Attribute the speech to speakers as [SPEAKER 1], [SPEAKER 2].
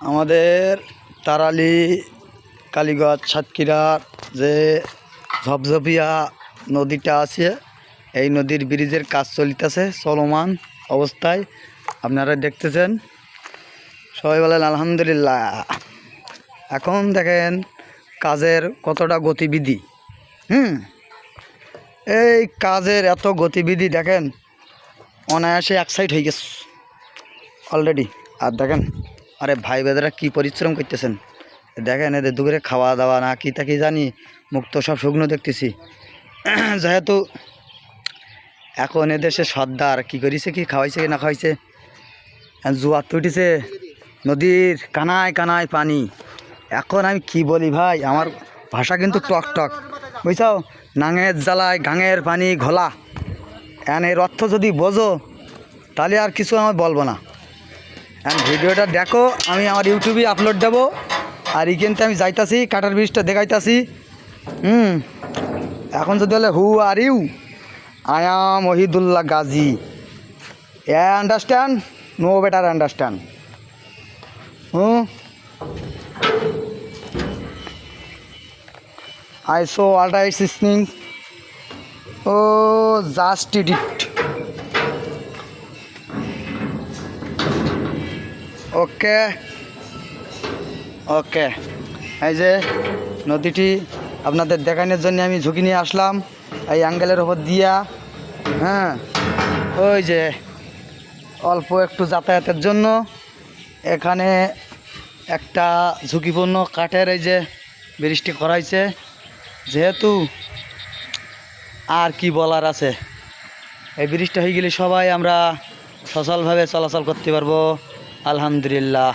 [SPEAKER 1] আমাদের তারালি, কালীগঞ্জ সাতক্ষীরার যে ঝপঝপিয়া নদীটা আছে, এই নদীর ব্রিজের কাজ চলিতেছে, চলমান অবস্থায়। আপনারা দেখতেছেন, সবাই বলেন, আলহামদুলিল্লাহ। এখন দেখেন, কাজের কতটা গতিবিধি। হুম? এই কাজের এত গতিবিধি, দেখেন, অনায়াসে এক সাইড হয়ে গেছে অলরেডি আর দেখেন আরে ভাই বেদারা কী পরিশ্রম করতেছেন? দেখেন এদের দুপুরে খাওয়া দাওয়া না কি তা কি জানি মুক্ত সব শুকনো দেখতেছি। যেহেতু এখন এদেশে সর্দার কি করিছে, কি খাওয়াইছে, কি না খাওয়াইছে? জোয়ার তো উঠেছে নদীর কানায় কানায় পানি। এখন আমি কি বলি ভাই, আমার ভাষা কিন্তু টক টক। বুঝছাও? নাঙের জ্বালায় গাঙের পানি ঘোলা। এখন এর অর্থ যদি বোঝো, তাহলে আর কিছু আমার বলব না। এখন ভিডিওটা দেখো আমি আমার ইউটিউবে আপলোড দেবো। আর এইখানতে আমি যাইতাছি কাটার ব্রিজটা দেখাইতাছি। হুম এখন যদি বলে who are you I am Wahidullah Gazi a understand no better understand hmm. What I listening. Oh, just did okay. Okay. এই যে নদীটি আপনাদের দেখানোর জন্য আমি ঝুঁকি নিয়ে আসলাম। এই অ্যাঙ্গেলের ওপর দিয়া হ্যাঁ? ওই যে অল্প একটু যাতায়াতের জন্য। এখানে একটা ঝুঁকিপূর্ণ কাঠের এই যে ব্রিজটি করাইছে যেহেতু আর কি বলার আছে? এই ব্রিজটা হয়ে গেলে সবাই আমরা সচলভাবে চলাচল করতে পারব। আলহামদুলিল্লাহ।